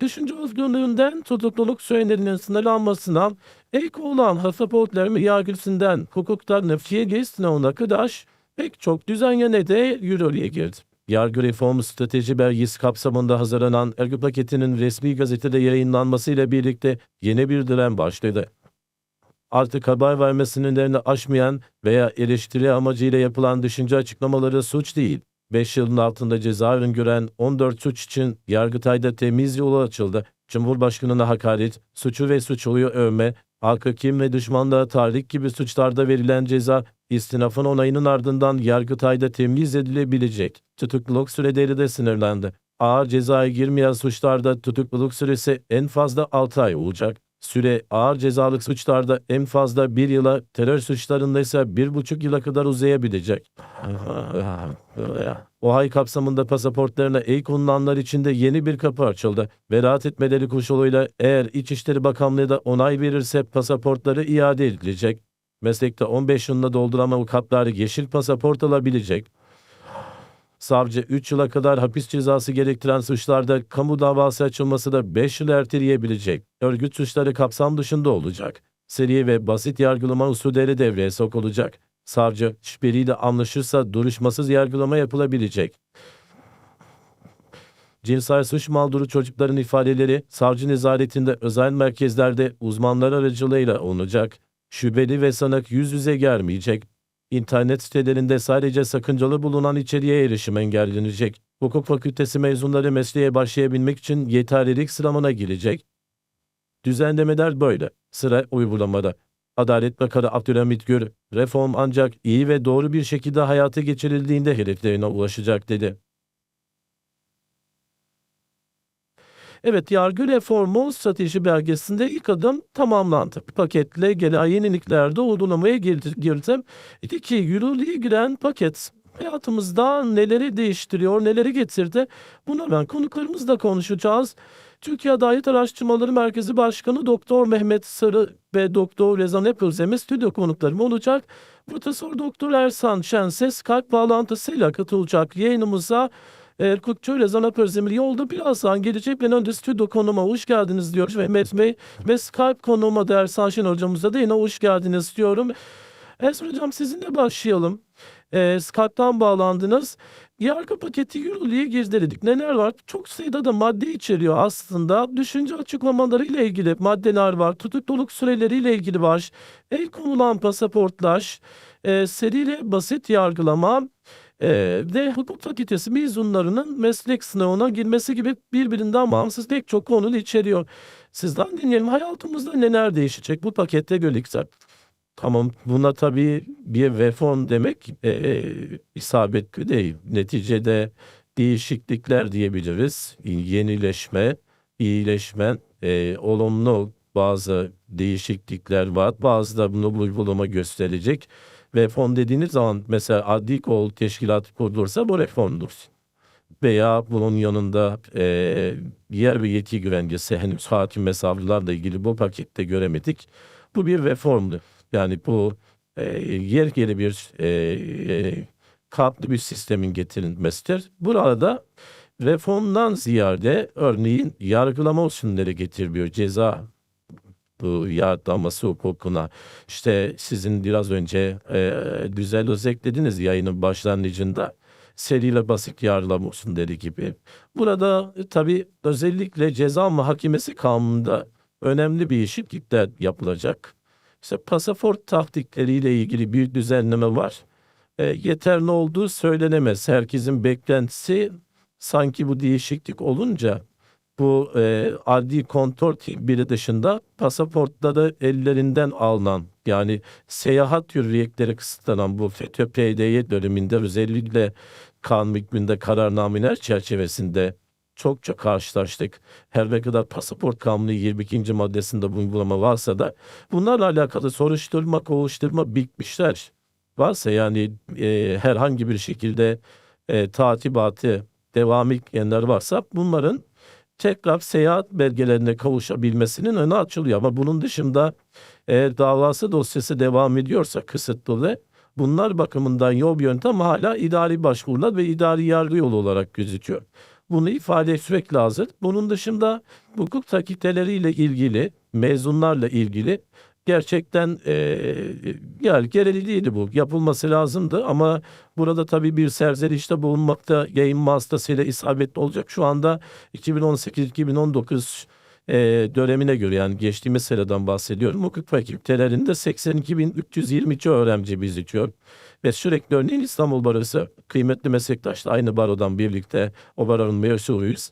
Düşünce özgürlüğünden tutukluluk sürelerinin sınırlanmasına, ek olan pasaportların yargısından hukuktan nefsiye sınavına kadar pek çok düzen yine de yürürlüğe girdi. Yargı reformu strateji belgesi kapsamında hazırlanan yargı paketinin resmi gazetede yayınlanmasıyla birlikte yeni bir dönem başladı. Artık haber verme sınırlarını aşmayan veya eleştiri amacıyla yapılan düşünce açıklamaları suç değil. 5 yılın altında ceza gören 14 suç için Yargıtay'da temiz yolu açıldı. Cumhurbaşkanına hakaret, suçu ve suçluyu övme, halkı kim ve düşmanlığa tahrik gibi suçlarda verilen ceza istinafın onayının ardından Yargıtay'da temiz edilebilecek. Tutukluluk süreleri de sınırlandı. Ağır cezaya girmeyen suçlarda tutukluluk süresi en fazla 6 ay olacak. Süre ağır cezalık suçlarda en fazla bir yıla, terör suçlarında ise bir buçuk yıla kadar uzayabilecek. OHAY kapsamında pasaportlarına el konulanlar için de yeni bir kapı açıldı. Beraat etmeleri koşuluyla eğer İçişleri Bakanlığı da onay verirse pasaportları iade edilecek. Meslekte 15 yılında dolduran avukatlar yeşil pasaport alabilecek. Savcı 3 yıla kadar hapis cezası gerektiren suçlarda kamu davası açılması da 5 yıl erteleyebilecek. Örgüt suçları kapsam dışında olacak. Seri ve basit yargılama usulleri devreye sokulacak. Savcı şüpheliyle anlaşırsa duruşmasız yargılama yapılabilecek. Cinsel suç mağduru çocukların ifadeleri savcı nezaretinde özel merkezlerde uzmanlar aracılığıyla alınacak. Şüpheli ve sanık yüz yüze gelmeyecek. İnternet sitelerinde sadece sakıncalı bulunan içeriğe erişim engellenecek. Hukuk fakültesi mezunları mesleğe başlayabilmek için yeterlilik sınavına girecek. Düzenlemeler böyle. Sıra uygulamada. Adalet Bakanı Abdülhamit Gür, reform ancak iyi ve doğru bir şekilde hayata geçirildiğinde hedeflerine ulaşacak dedi. Evet, yargı reformu strateji belgesinde ilk adım tamamlandı. Paketle gelen yeniliklerde uygulamaya girdi. girdi. Dedi ki yürürlüğe giren paket hayatımızda neleri değiştiriyor, neleri getirdi? Buna ben konuklarımızla konuşacağız. Türkiye Adalet Araştırmaları Merkezi Başkanı Doktor Mehmet Sarı ve Doktor Rezan Epözem'e stüdyo konuklarım olacak. Profesör Doktor Ersan Şenses Skype bağlantısıyla katılacak yayınımıza. Erkut Çöyle Zanap Özdemir yolda birazdan gelecek. Ben önce stüdyo konuma hoş geldiniz diyoruz. Mehmet Bey ve Skype konuma da Ersan Şen hocamıza da yine hoş geldiniz diyorum. Ersan hocam sizinle başlayalım. Ee, Skype'tan bağlandınız. Yargı paketi yürürlüğe girdi dedik. Neler var? Çok sayıda da madde içeriyor aslında. Düşünce açıklamaları ile ilgili maddeler var. Tutukluluk süreleriyle ilgili var. El konulan pasaportlar, e, seriyle basit yargılama, ee, ve hukuk fakültesi mezunlarının meslek sınavına girmesi gibi birbirinden bağımsız pek çok konu içeriyor. Sizden dinleyelim hayatımızda neler değişecek bu pakette görülecek. Tamam buna tabii bir reform demek e, e, isabetli değil. Neticede değişiklikler diyebiliriz. Yenileşme, iyileşme, e, olumlu bazı değişiklikler var. Bazı da bunu uygulama gösterecek. Reform dediğiniz zaman mesela adli kol teşkilat kurulursa bu reformdur. Veya bunun yanında e, yer ve yetki güvencesi henüz hakim ve savcılarla ilgili bu pakette göremedik. Bu bir reformdu. Yani bu e, yer geri bir e, e, katlı bir sistemin getirilmesidir. Burada reformdan ziyade örneğin yargılama usulleri getirmiyor. Ceza bu yargılaması hukukuna. İşte sizin biraz önce e, güzel özetlediniz yayının başlangıcında seriyle basit yargılama usulleri gibi. Burada e, tabii özellikle ceza muhakemesi kanununda önemli bir değişiklikler yapılacak. İşte pasaport taktikleriyle ilgili bir düzenleme var. E, yeterli olduğu söylenemez. Herkesin beklentisi sanki bu değişiklik olunca bu e, adli kontrol biri dışında pasaportları ellerinden alınan yani seyahat hürriyetleri kısıtlanan bu FETÖ PDY döneminde özellikle kanun hükmünde kararnameler çerçevesinde çok çok karşılaştık. Her ne kadar pasaport kanunu 22. maddesinde bu uygulama varsa da bunlarla alakalı soruşturma, kovuşturma bitmişler. Varsa yani e, herhangi bir şekilde e, tatibatı devam etmeyenler varsa bunların tekrar seyahat belgelerine kavuşabilmesinin önü açılıyor. Ama bunun dışında eğer davası dosyası devam ediyorsa kısıtlı bunlar bakımından yol yöntem hala idari başvurular ve idari yargı yolu olarak gözüküyor. bunu ifade etmek lazım. Bunun dışında hukuk fakülteleriyle ilgili, mezunlarla ilgili gerçekten e, yani gerekliydi bu. Yapılması lazımdı ama burada tabii bir serzenişte bulunmakta yayın vasıtasıyla isabetli olacak. Şu anda 2018-2019 e, dönemine göre yani geçtiğimiz seneden bahsediyorum. Hukuk fakültelerinde 82.322 öğrenci bizitiyor. Ve sürekli örneğin İstanbul Barosu kıymetli meslektaşla aynı barodan birlikte o baronun mensubuyuz.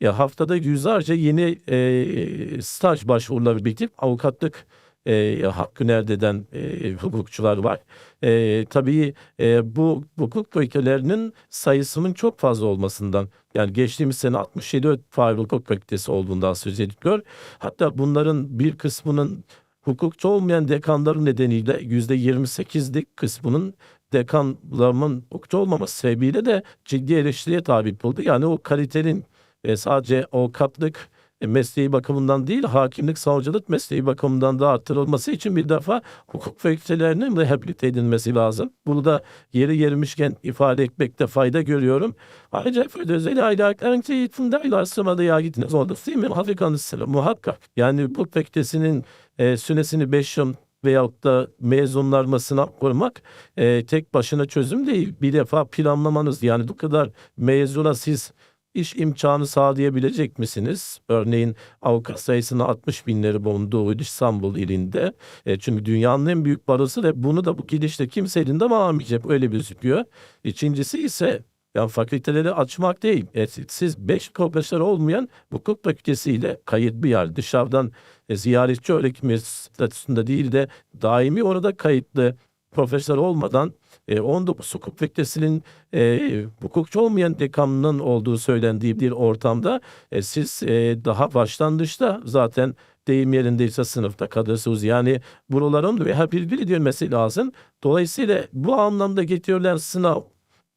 Ya haftada yüzlerce yeni e, staj başvuruları bitip avukatlık e, hakkını elde eden e, hukukçular var. E, tabii e, bu hukuk fakültelerinin sayısının çok fazla olmasından yani geçtiğimiz sene 67 fail hukuk fakültesi olduğundan söz ediliyor. Hatta bunların bir kısmının hukukçu olmayan dekanların nedeniyle yüzde 28'lik kısmının dekanlarının hukukçu olmaması sebebiyle de ciddi eleştiriye tabi oldu. Yani o kalitenin e, sadece avukatlık mesleği bakımından değil hakimlik savcılık mesleği bakımından da arttırılması için bir defa hukuk fakültelerinin rehabilite edilmesi lazım. Bunu da yeri gelmişken ifade etmekte fayda görüyorum. Ayrıca özel ahlakların eğitimde ilaçlamada ya gidiniz oldu değil mi? Afrikanlısı muhakkak. Yani hukuk fakültesinin e, süresini 5 yıl veyahut da mezunlarmasına koymak e, tek başına çözüm değil. Bir defa planlamanız yani bu kadar mezuna siz iş imkanı sağlayabilecek misiniz? Örneğin avukat sayısını 60 binleri bulunduğu İstanbul ilinde. E, çünkü dünyanın en büyük parası ve bunu da bu gidişle kimse elinde alamayacak. Öyle gözüküyor. İkincisi ise yani fakülteleri açmak değil. E, siz 5 profesör olmayan hukuk fakültesiyle kayıt bir yer. Dışarıdan e, ziyaretçi öğretimi statüsünde değil de daimi orada kayıtlı profesör olmadan e, 19 hukuk fakültesinin e, hukukçu olmayan dekanının olduğu söylendiği bir ortamda e, siz e, daha başlangıçta zaten deyim yerindeyse sınıfta kadırsınız. Yani buraların ve birbiri edilmesi lazım. Dolayısıyla bu anlamda getirilen sınav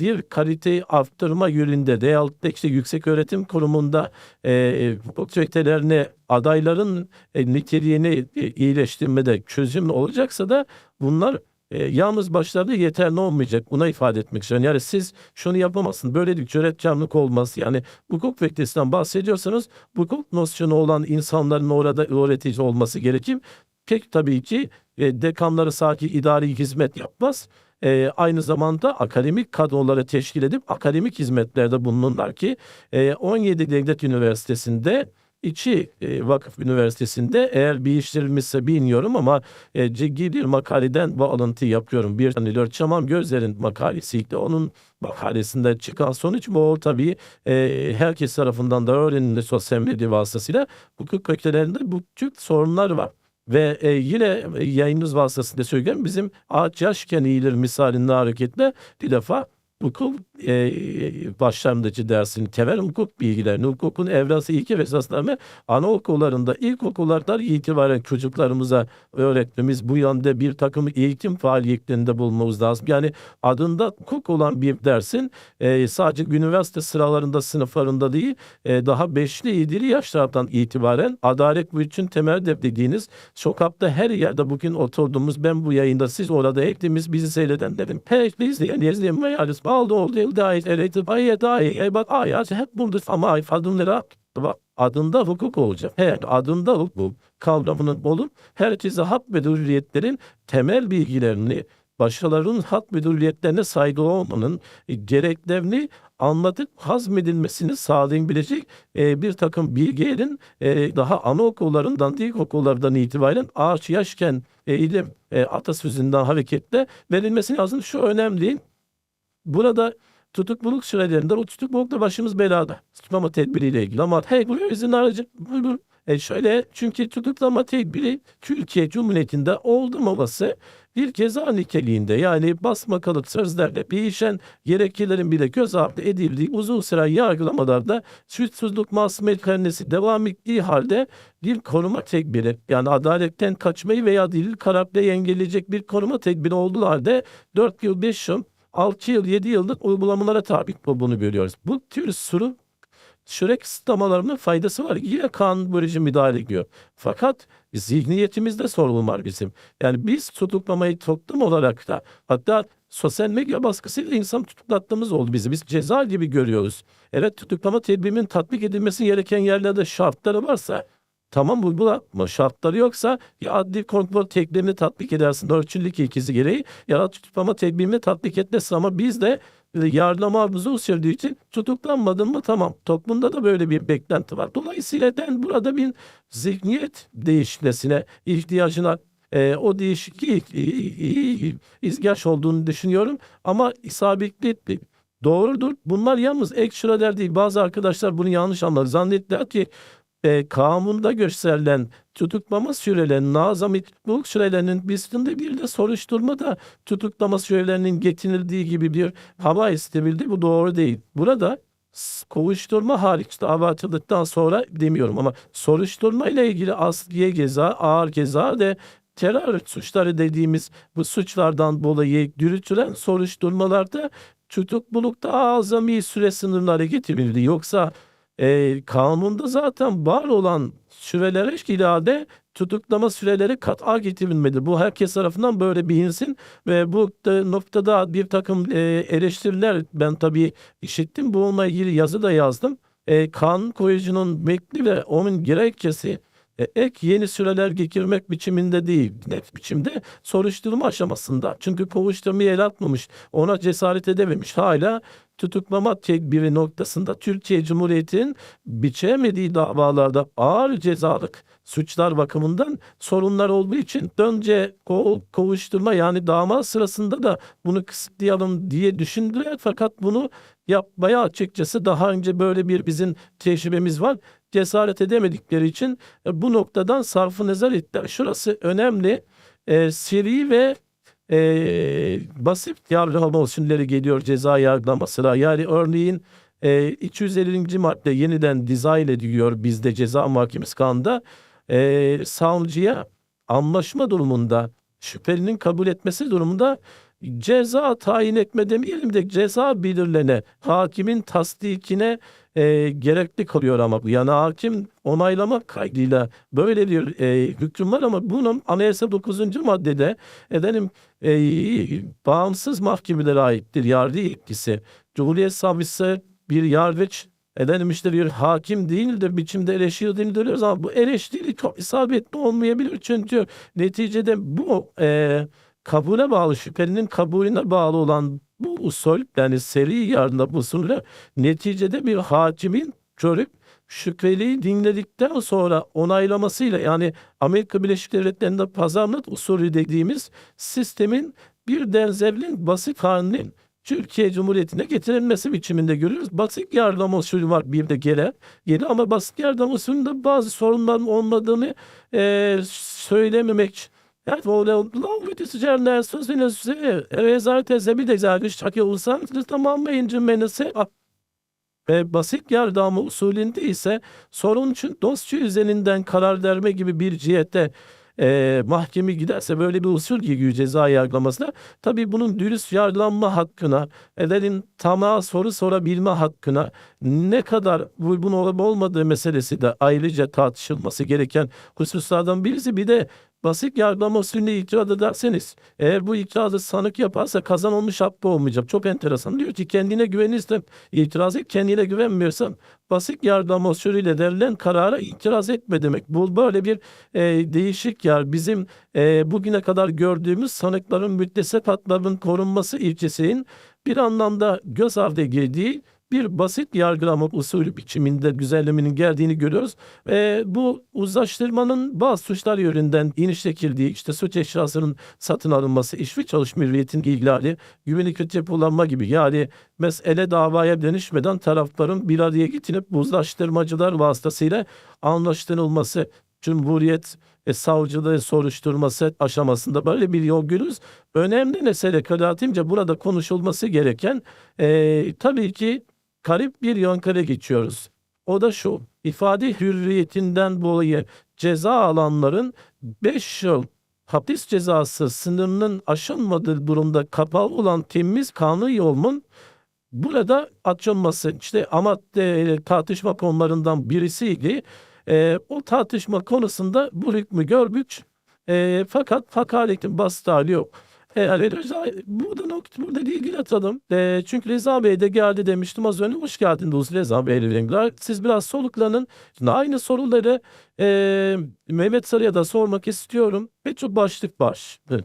bir kaliteyi arttırma yönünde veyahut da işte yüksek öğretim kurumunda e, fakültelerini adayların e, niteliğini e, iyileştirmede çözüm olacaksa da bunlar e, yalnız başlarda yeterli olmayacak. Buna ifade etmek istiyorum. Yani siz şunu yapamazsınız. Böylelikle öğretmenlik olmaz. Yani hukuk fakültesinden bahsediyorsanız hukuk nosyonu olan insanların orada öğretici olması gerekir. Pek tabii ki e, dekanları sadece idari hizmet yapmaz. E, aynı zamanda akademik kadroları teşkil edip akademik hizmetlerde bulunurlar ki e, 17 devlet üniversitesinde İçi e, Vakıf Üniversitesi'nde eğer bir işlerilmişse bilmiyorum ama e, ciddi bir makaleden bağlantı yapıyorum. Bir tane Lörçamam Gözler'in makalesiydi. Onun makalesinden çıkan sonuç bu tabii e, herkes tarafından da öğrenildi sosyal medya vasıtasıyla. Hukuk fakültelerinde bu tür sorunlar var. Ve e, yine yayınımız vasıtasıyla söyleyeyim bizim ağaç yaşken eğilir misalinde hareketle bir defa hukuk e, başlangıcı dersini, temel hukuk bilgilerini, hukukun evrası ilke ve esaslarını anaokullarında, ilkokullardan itibaren çocuklarımıza öğretmemiz bu yönde bir takım eğitim faaliyetlerinde bulmamız lazım. Yani adında hukuk olan bir dersin e, sadece üniversite sıralarında, sınıflarında değil, e, daha beşli, yedili yaşlardan itibaren adalet bu için temel dediğiniz sokakta her yerde bugün oturduğumuz ben bu yayında siz orada hepimiz bizi seyreden dedim. Her izleyen, izleyen ve yarısı aldı oldu dair erekti bayi dair bak ayet hep burada ama adımlara adında hukuk olacak. Her adında hukuk kavramının olup herkese hak ve hürriyetlerin temel bilgilerini başkalarının hak ve hürriyetlerine saygı olmanın gereklerini anlatıp hazmedilmesini sağlayabilecek e, bir takım bilgilerin e, daha anaokullarından, ilkokullardan itibaren ağaç yaşken e, ilim e, atasözünden hareketle verilmesi lazım. Şu önemli Burada tutukluluk sürelerinde o tutuklulukla başımız belada. Tutuklama tedbiriyle ilgili ama hey bu izin aracı e şöyle çünkü tutuklama tedbiri Türkiye Cumhuriyeti'nde olmaması bir ceza niteliğinde yani basmakalık sözlerle değişen gerekçelerin bile göz ardı edildiği uzun süren yargılamalarda suçsuzluk masumiyet karnesi devam ettiği halde bir koruma tedbiri yani adaletten kaçmayı veya delil kararıyla engelleyecek bir koruma tedbiri olduğu halde 4 yıl 5 yıl 6 yıl 7 yıllık uygulamalara tabi olduğunu görüyoruz. Bu tür sürü şürek kısıtlamalarının faydası var. Yine kan böylece müdahale ediyor. Fakat zihniyetimizde sorun var bizim. Yani biz tutuklamayı toplum olarak da hatta sosyal medya baskısıyla insan tutuklattığımız oldu bizi. Biz ceza gibi görüyoruz. Evet tutuklama tedbirinin tatbik edilmesi gereken yerlerde şartları varsa tamam bu bu ama şartları yoksa ya adli kontrol tekniğini tatbik edersin ölçülük ilkesi gereği ya tutuklama tedbirini tatbik etmesin ama biz de e, yargılama arzusu sürdüğü için tutuklanmadın mı tamam. Toplumda da böyle bir beklenti var. Dolayısıyla ben burada bir zihniyet değişmesine ihtiyacına e, o değişikliği e, e, izgaç olduğunu düşünüyorum. Ama isabetli doğrudur. Bunlar yalnız ek süreler değil. Bazı arkadaşlar bunu yanlış anlar. Zannettiler ki e, kanunda gösterilen tutuklama sürelerinin, azami tutukluluk sürelerinin bizde bir de soruşturmada tutuklama sürelerinin getirildiği gibi bir hava istebildi. Bu doğru değil. Burada kovuşturma hariç dava açıldıktan sonra demiyorum ama soruşturma ile ilgili asliye ceza, ağır ceza ve terör suçları dediğimiz bu suçlardan dolayı yürütülen soruşturmalarda tutuklulukta azami süre sınırları getirildi. Yoksa e, kanunda zaten var olan sürelere ilave tutuklama süreleri kat'a getirilmedi. Bu herkes tarafından böyle bilinsin ve bu da noktada bir takım e, eleştiriler ben tabii işittim. Bununla ilgili yazı da yazdım. E, kanun koyucunun metni ve onun gerekçesi e, ek yeni süreler getirmek biçiminde değil, net biçimde soruşturma aşamasında. Çünkü kovuşturmayı el atmamış, ona cesaret edememiş. Hala tutuklama tedbiri noktasında Türkiye Cumhuriyeti'nin biçemediği davalarda ağır cezalık suçlar bakımından sorunlar olduğu için önce ko- kovuşturma yani dava sırasında da bunu kısıtlayalım diye düşündüler fakat bunu yapmaya açıkçası daha önce böyle bir bizim tecrübemiz var. Cesaret edemedikleri için e, bu noktadan sarfı nazar ettiler. Şurası önemli. E, seri ve e, basit yargılama usulleri geliyor ceza yargılamasına. Yani örneğin e, 250. madde yeniden dizayn ediliyor bizde ceza mahkemesi kanunda. E, savcıya anlaşma durumunda şüphelinin kabul etmesi durumunda ceza tayin etme demeyelim de ceza belirlene hakimin tasdikine e, gerekli kalıyor ama. Yani hakim onaylamak kaydıyla böyle bir e, hüküm var ama bunun anayasa 9. maddede efendim e, bağımsız mahkemelere aittir yargı yetkisi. Cumhuriyet Savcısı bir yargıç efendim işte bir hakim değildir biçimde eleştirildiğini görüyoruz ama bu eleştiri çok isabetli olmayabilir çünkü neticede bu e, kabule bağlı şüphelinin kabulüne bağlı olan bu usul yani seri yargılama usulü neticede bir hakimin görüp şüpheliyi dinledikten sonra onaylamasıyla yani Amerika Birleşik Devletleri'nde pazarlık usulü dediğimiz sistemin bir benzerliğin basit halinin Türkiye Cumhuriyeti'ne getirilmesi biçiminde görüyoruz. Basit yargılama usulü var bir de gele. Geri ama basit yargılama usulünde bazı sorunların olmadığını e, söylememek böyle lafı üzerine sözünü size rezalet ezebi de zargış çakı olsan tamamlayınca menesi ve basit yargılama usulünde ise sorun için dosya üzerinden karar verme gibi bir cihette e, mahkeme giderse böyle bir usul giriyor ceza yargılamasına. Tabii bunun dürüst yargılanma hakkına, ederin tamam soru sorabilme hakkına ne kadar uygun olup olmadığı meselesi de ayrıca tartışılması gereken hususlardan birisi. Bir de basit yargılama usulüne itiraz ederseniz eğer bu itirazı sanık yaparsa kazanılmış hakkı olmayacak. Çok enteresan. Diyor ki kendine güvenirsen itiraz et, kendine güvenmiyorsan basit yargılama usulüyle verilen karara itiraz etme demek. Bu böyle bir e, değişik yer. Bizim e, bugüne kadar gördüğümüz sanıkların müddessep haklarının korunması ilkesinin bir anlamda göz ardı edildiği bir basit yargılama usulü biçiminde düzenlemenin geldiğini görüyoruz. Ve bu uzlaştırmanın bazı suçlar yönünden iniş çekildiği, işte suç eşyasının satın alınması, iş ve çalışma hürriyetin ihlali, güvenlik kötü kullanma gibi yani mesele davaya dönüşmeden tarafların bir araya getirip uzlaştırmacılar vasıtasıyla anlaştırılması, Cumhuriyet ve savcılığı soruşturması aşamasında böyle bir yol görürüz. Önemli mesele kanaatimce burada konuşulması gereken e, tabii ki garip bir yönkere geçiyoruz. O da şu ifade hürriyetinden dolayı ceza alanların 5 yıl hapis cezası sınırının aşılmadığı durumda kapalı olan temiz kanlı yolun burada açılması işte ama e, tartışma konularından birisiydi. E, o tartışma konusunda bu hükmü gördük. E, fakat fakaletin hali yok. E, yani Reza, burada nokta, burada ilgili atalım. E, çünkü Reza Bey de geldi demiştim az önce. Hoş geldiniz Reza Bey Renkler. Siz biraz soluklanın. Şimdi aynı soruları e, Mehmet Sarı'ya da sormak istiyorum. Pek çok başlık var. Evet.